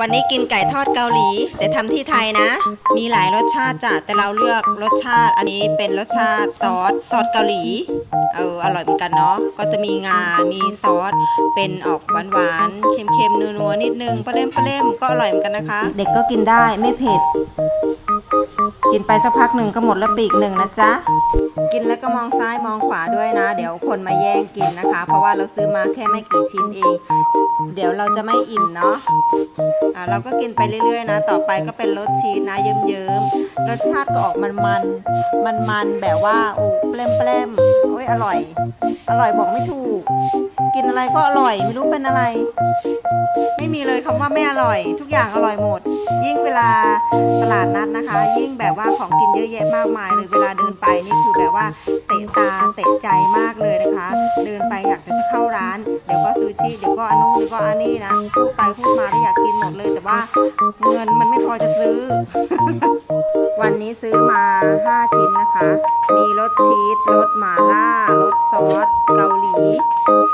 วันนี้กินไก่ทอดเกาหลี แต่ทำที่ไทยนะ มีหลายรสชาติจ้ะแต่เราเลือกรสชาติ อันนี้เป็นรสชาติซอสซอสเกาหลีเอออร่อยเหมือนกันเนาะก็จะมีงา มีซอสเป็นออกหวานๆเค็มๆนัวๆนิดนึงปลาเล่มปลาเล่มก็อร่อยเหมือนกันนะคะ เด็กก็กินได้ไม่เผ็ด กินไปสักพักหนึ่งก็หมดแล้วปีกหนึ่งนะจ๊ะ กินแล้วก็มองซ้ายมองขวาด้วยนะ เดี๋ยวคนมาแย่งกินนะคะ เพราะว่าเราซื้อมาแค่ไม่กี่ชิ้นเอง เดี๋ยวเราจะไม่อิ่มเนาะอ่าเราก็กินไปเรื่อยๆนะ ต่อไปก็เป็นรสชีสนะเยิ้มๆรสชาติก็ออกมันๆมันๆแบบว่าโอ้เปลมๆโอ้ยอร่อย อร่อยบอกไม่ถูก กินอะไรก็อร่อยไม่รู้เป็นอะไร ไม่มีเลยคำว่าไม่อร่อย ทุกอย่างอร่อยหมด ยิ่งเวลาตลาดนัดนะคะ ยิ่งแบบว่าของกินเยอะแยะมากมายเลยเวลาเดินไปนี่คือแบบว่าเตะตาเตะใจมากเลยนะคะ เดินไปอยากจะเข้าร้าน เดี๋ยวก็ซูชิเดี๋ยวก็อันนู้นเดี๋ยวก็อันนี้นะพูดไปพูดมาแล้วอยากกินหมดเลย แต่ว่าเงินมันไม่พอจะซื้อ วันนี้ซื้อมา 5 ชิ้นนะคะ มีรสชีสรสหม่าล่ารสซอสเกาหลี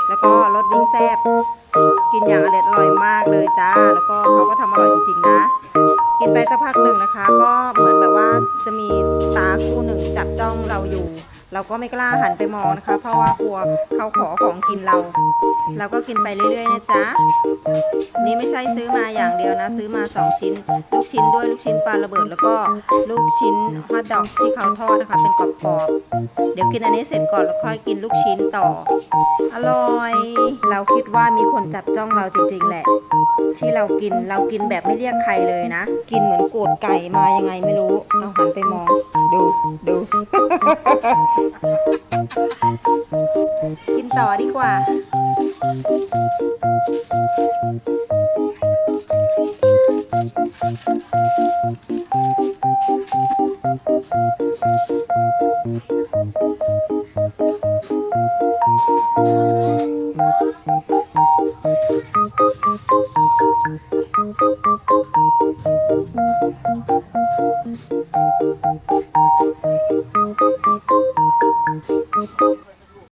แล้วก็รสวิงแซบกินอย่างอร่อยอร่อยมากเลยจ้า แล้วก็เขาก็ทำอร่อยจริงๆนะ สักพักหนึ่งนะคะ ก็เหมือนแบบว่าจะมีตาคู่หนึ่งจับจ้องเราอยู่ เราก็ไม่กล้าหันไปมองนะคะ เพราะว่ากลัวเขาขอของกินเรา เราก็กินไปเรื่อยๆนะจ๊ะ นี่ไม่ใช่ซื้อมาอย่างเดียวนะ ซื้อมา 2 ชิ้น ลูกชิ้นด้วยลูกชิ้นปลาระเบิด แล้วก็ลูกชิ้นฮอทดอกที่เขาทอดนะคะ เป็นกรอบๆ เดี๋ยวกินอันนี้เสร็จก่อนแล้วค่อยกินลูกชิ้นต่อ อร่อย เราคิดว่ามีคนจับจ้องเราจริงๆแหละ ที่เรากินเรากินแบบไม่เรียกใครเลยนะ กินเหมือนโกรธไก่มายังไงไม่รู้เราหันไปมอง ดูดูกินต่อดีกว่า เ